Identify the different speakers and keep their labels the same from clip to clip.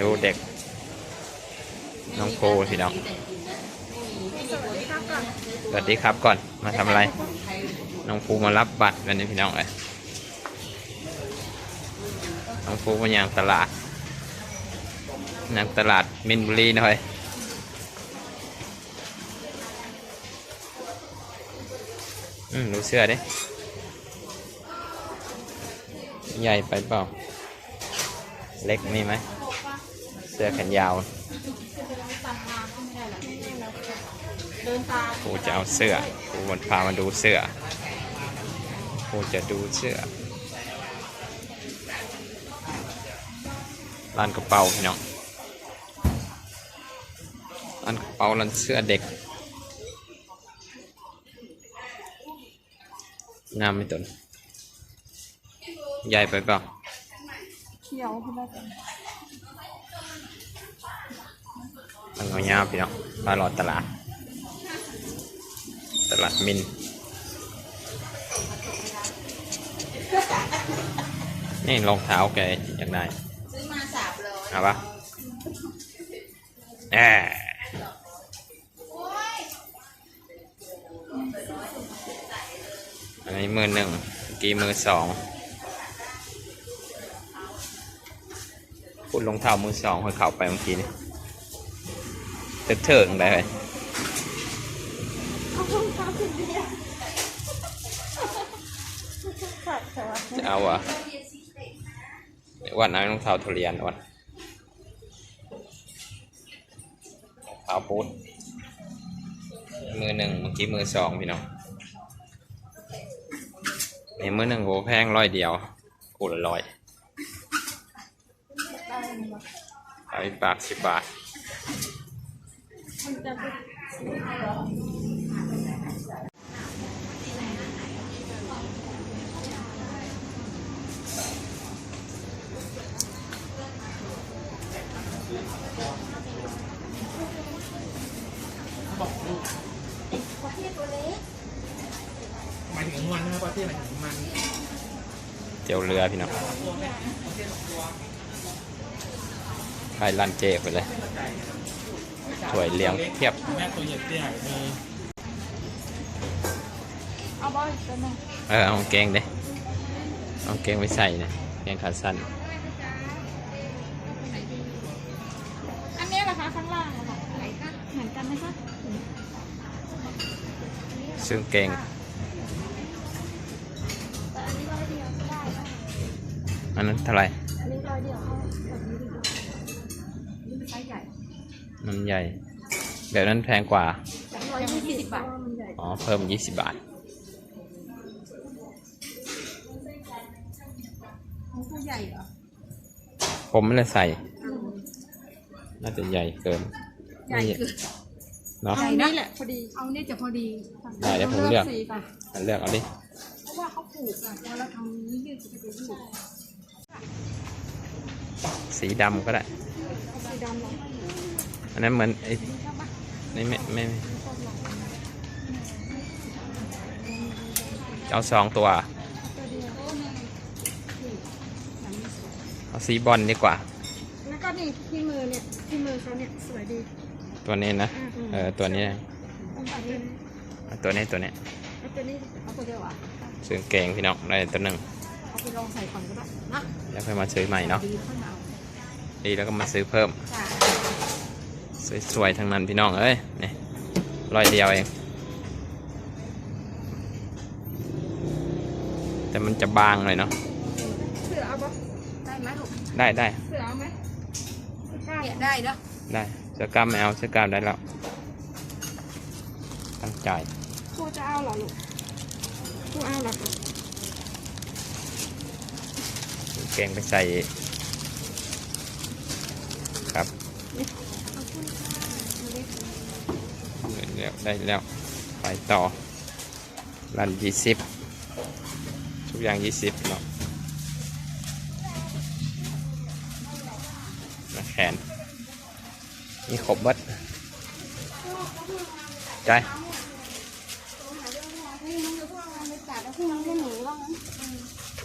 Speaker 1: ดูเด็ก น้องโพพี่น้องสวัสดีครับก่อนมาทำอะไร น้องภูมารับบัตรวันนี้พี่น้องเอ้ยน้องภูมาอย่างตลาดนางตลาดมินบุรีหน่อยอืมดูเสื้อดิ ใหญ่ไปเปล่า เล็กนี่ไหม สื้อแขนยาวครูจะเอาเสื้อครูมันพามาดูเสื้อครูจะดูเสื้อร้านกระเป๋าพี่น้องร้านกระเป๋าร้านเสื้อเด็กงามไม่ตนใหญ่ไปเปล่า
Speaker 2: เขียวพี่ได้
Speaker 1: มันเอายาวพี่น้องปลาหลอดตลาด ตลาดมินนี่รองเท้าแกอยากได้
Speaker 2: ซื้อมาสามร้อย
Speaker 1: เอาปะแออันนี้มือหนึ่งกี้มือสองพูดรองเท้ามือสองคอยเข้าไปเมื่อกี้นี่ เถิดเถิงได้ไหม
Speaker 2: เอารองเท้าคุณเดียว
Speaker 1: จะเอาอะวันนั้นรองเท้าทุเรียนวันรองเท้าปูดมือหนึ่งเมื่อกี้มือสองพี่น้องนี่มือหนึ่งโหแพงร้อยเดียวกูละร้อย
Speaker 2: ได้ไหมวะ
Speaker 1: เอาไปบาทสิบบาท
Speaker 3: หมายถึงมันนะครับประเทศหมายถึงมัน
Speaker 1: เจียวเรือพี่น้องใครลั่นเจไปเลย ถวยเลี้ยงเทียบ
Speaker 3: แม่ตัวใหญ่เตี้ยมี
Speaker 2: เอาบอลตัวหนึง
Speaker 1: เออเอากางเกงเด้เอากางเกงไปใส่เนี่ยกางเกงขาสั้น
Speaker 2: อันนี้ราคาข้างล่างอะค่ะเหมือนกันไหมคะ
Speaker 1: ซื้อกางเกง
Speaker 2: แต่อันนี้ร้อยเดียวก็ได้นะ
Speaker 1: อันนั้นเท่าไหร่
Speaker 2: อันนี้ร้อยเดียวเอาแบบนี้ดีกว่านี่เป็นไซส์ใหญ่
Speaker 1: มันใหญ่เดี๋ยวนั้นแพงกว่า
Speaker 2: ร้อยยี่สิบบาทมันใหญ่
Speaker 1: อ๋อ เพิ่มยี่สิบบาท
Speaker 2: ของผู้ใหญ่เหรอ
Speaker 1: ผมไม่ได้ใส่ น่าจะใหญ่เกิน
Speaker 2: ใหญ่คือ
Speaker 1: เนาะ
Speaker 2: เอานี่แหละพอดี เอานี่จะพอดี
Speaker 1: ได้เดี๋ยวผมเลือก
Speaker 2: สีก่อน
Speaker 1: เลือกเอาดิ
Speaker 2: เพราะว่าเขาปลูกอะแล้วเราทำนี้ยืดจะไปยืด
Speaker 1: สีดำก็ได้
Speaker 2: สีดำเหรอ
Speaker 1: อันนั้นเหมือนไอ้นี่ไม่ไม่ไม่เอาสองตัว
Speaker 2: ตัวเดียว
Speaker 1: เอาสีบอลดีกว่า
Speaker 2: แล้วก็นี่ที่มือเนี่ยที่มือเขาเนี่ยสวยดี
Speaker 1: ตัวนี้นะ เออตัวนี้นะ
Speaker 2: ต้องไปที่
Speaker 1: เอาตัวนี้ตัวนี้
Speaker 2: เอาตัวนี้เอาตัวเดียวอะ
Speaker 1: ซื้อกางเกงพี่น้องได้ตัวหนึ่ง
Speaker 2: เอาไปลองใส่ก่อนก็ได้นะ
Speaker 1: แล้วค่อยมาซื้อใหม่เนาะ
Speaker 2: ดีขึ้นเอา
Speaker 1: ดีแล้วก็มาซื้อเพิ่ม
Speaker 2: จ้า
Speaker 1: สวยๆทั้งนั้นพี่น้องเอ้ยนี่ร้อยเดียวเอง แต่มันจะบางเลยเนาะ
Speaker 2: เสือเอาปะได้ไหมลูก
Speaker 1: ได้ได้
Speaker 2: เสือเอาไหมเนี่ยได้เนาะ
Speaker 1: ได้เสื้อกล้ามไม่เอาเสื้อกล้ามได้แล้วตั้งใจ
Speaker 2: ครูจะเอาเหรอลูกครูเอาเหรอคะ
Speaker 1: เกงไปใส่ครับ
Speaker 2: ขอบคุณค่ะเอาเล็ก
Speaker 1: แล้วได้แล้ว ไปต่อ รันยี่สิบทุกอย่างยี่สิบเนาะแขน มีครบเบัดใจ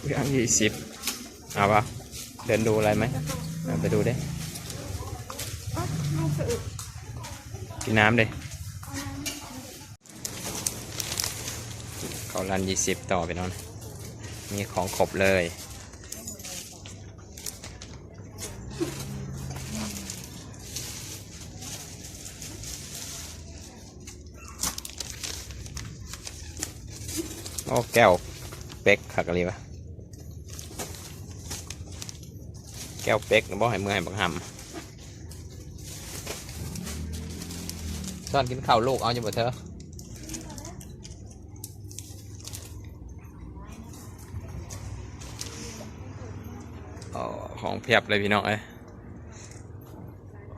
Speaker 1: ทุกอย่างยี่สิบเอาปะเดินดูอะไรไหม ไปดูได้กินน้ำเลย เขารันยี่สิบต่อไปนอนมีของครบเลยโอ้แก้วเป็กขักอะไรวะแก้วเป็กนะบ่ให้เมื่อให้บักหำซ่อนกินข้าวลูกเอาจะบ่เธอของเพียบเลยพี่น้องเอ้ย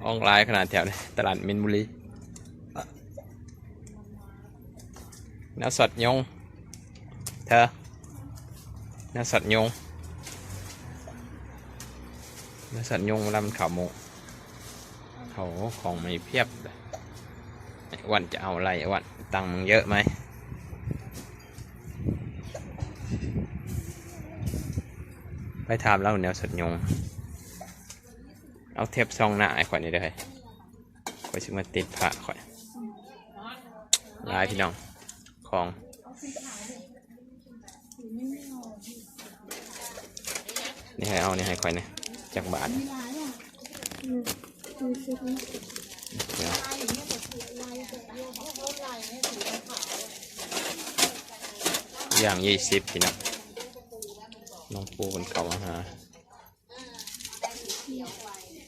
Speaker 1: ออนไลน์ขนาดแถวนี้ตลาดมินบุรีน้าสดยงเธอเนื้อสัตว์ยงเนื้อสัตว์ยงวลามันขาวโมเขาของไม่เพียบเลยวันจะเอาอะไรวันตังมึงเยอะไหมไปถามแล้วเนื้อสัตยง เอาเทปซองหน้าไอ้ข่อยนี่เลยข่อยชิมาติดผ้าข่อยลายพี่น้องของนี่ให้เอานี่ให้ค่อยนะจากบาท
Speaker 2: มีลายอะอืมดูสิคะ
Speaker 1: เดี๋ยวอย่างยี่สิบพี่น้องน้องปูคนเขามาหา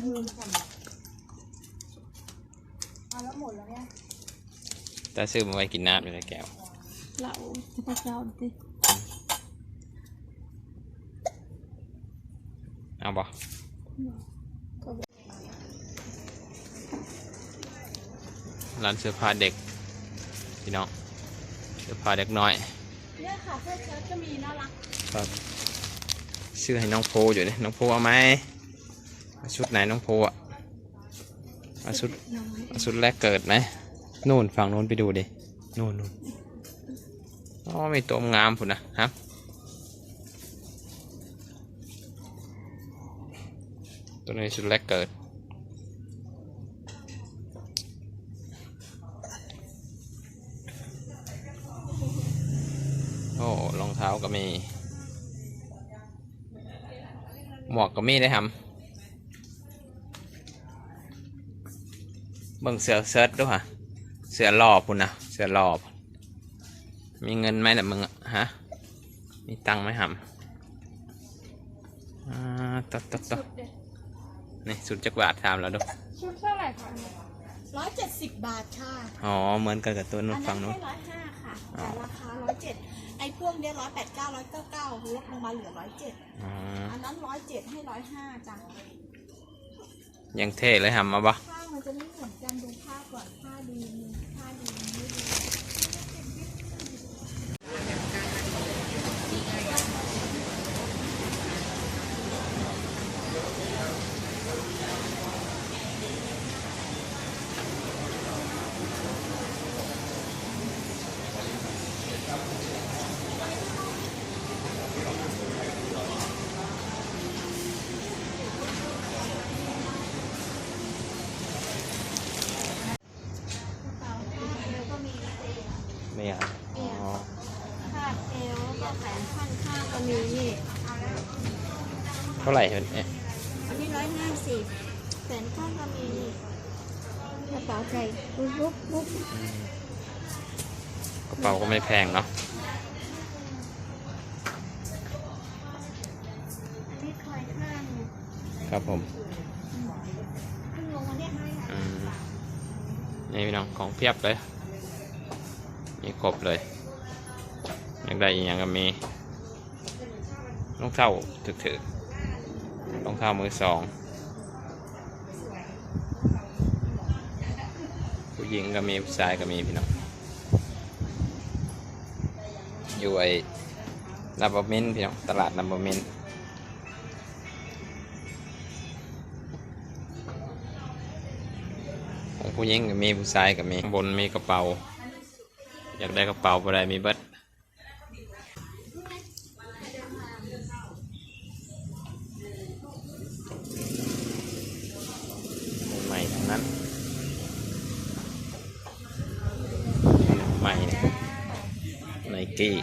Speaker 1: มัน
Speaker 2: ใหญ่นี่มีว่า
Speaker 1: ได้เดี๋ยวพี่น้องนะอะ
Speaker 2: เอาแล้วหมดแล้วเนี่ย
Speaker 1: แต่ซื้อมาไว้กินน้ำอยู่ในแก้ว
Speaker 2: เราจะไปเจ้าดิ
Speaker 1: เอาบ่ร้านเสื้อผ้าเด็ก พี่น้อง เสื้อผ้าเด็กน้อย
Speaker 2: เนี่ยค่ะเสื้อเชิ้ตก็มีน่ารัก
Speaker 1: ครับชื่อให้น้องโพอยู่เนี่ยน้องโพเอาไหมเอา ชุดไหนน้องโพอะเอาชุด
Speaker 2: น้อย
Speaker 1: เอาชุดแรกเกิดไหมนู่นฝั่งนู้นไปดูดินู่นนู่นอ๋อมีตัวงามผุนนะครับตัวนี้ชุดแรกเกิดโอ้รองเท้าก็มี หมวกก็มีได้ครั เบิ่งเสือเซิร์ชด้วยฮะเสือหลอบพุ่นนะเสือหลอบ มีเงินไหมล่ะมึงอะฮะ มีตังค์ไหมหำอ่าตบตบต
Speaker 2: ชุ
Speaker 1: บ
Speaker 2: ดเด็ด
Speaker 1: นี่สุดจักรบาทถามแล้วดู
Speaker 2: ชุดเท่าไหร่คะ
Speaker 4: ร้อยเจ็ดสิบบาทค่ะ
Speaker 1: อ๋อ เหมือนกันกับตัวนู้
Speaker 4: อั
Speaker 1: น
Speaker 4: น
Speaker 1: ฝั่
Speaker 4: นั้
Speaker 1: ง
Speaker 4: น
Speaker 1: นู้น
Speaker 4: ให้ร้อยห้าค่ะแต่ราคาร้อยเจ็ดไอ้พวกเนี้ยร้อยแปดเก้าร้อยเก้าเก้าลดลงมาเหลือร้อยเจ็ด
Speaker 1: อ๋อ
Speaker 4: อันนั้นร้อยเจ็ดให้ร้อยห้าจ้ะ
Speaker 1: ยังเท่เลยทำมาปะ
Speaker 4: ผ้างมันจะไม่เหมือนกันดูผ้าก่อนผ้าดีมีผ้าดีไม่ดี
Speaker 2: กระเป๋าผ้าเอวก็มี
Speaker 1: ไม่อะอ๋อ
Speaker 2: ผ้าเอวแล้วก็แขนข้างข้างก็มีนี่
Speaker 1: เท่าไหร่เนี่ย
Speaker 2: อันนี้ร้อยห้าสิบแขนข้างก็มีนี่กระเป๋าใส่ปุ๊บปุ๊บปุ๊บ
Speaker 1: อืมกระเป๋าก็ไม่แพงเนาะ
Speaker 2: อันนี้คอยข้าง
Speaker 1: ครับผม
Speaker 2: เพิ่งลงมาเนี่ย
Speaker 1: อืมนี่พี่น้องของเพียบเลย มีครบเลย อยากได้อีกอย่างก็มีรองเท้าถือถือรองเท้ามือสอง ผู้หญิงก็มีผู้ชายก็มีพี่น้องอยู่ไอ้นับมินพี่น้องตลาดนับมินของผู้หญิงก็มีผู้ชายก็มีบนมีกระเป๋า อยากได้กระเป๋าอะไรมีเบิดใหม่ๆทั้งนั้นใหม่ไนกี้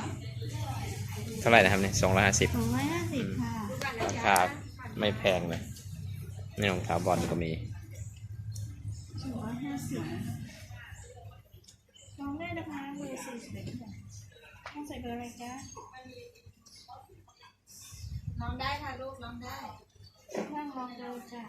Speaker 1: เท่าไหร่นะครับเนี่ยสองร้อยห้าสิบ
Speaker 2: สองร้อยห้าสิบค่ะ
Speaker 1: ราคาไม่แพงเลยนี่รองเท้าบอลก็มี
Speaker 2: สองร้อยห้าสิบ น้องได้นะคะเบอร์สี่สิบเอ็ดค่ต้องใส่เบอร์อะไรจ๊ะ
Speaker 4: น้องได้ค่ะลูกน้องได้
Speaker 2: นั่งลองดูจ้ะ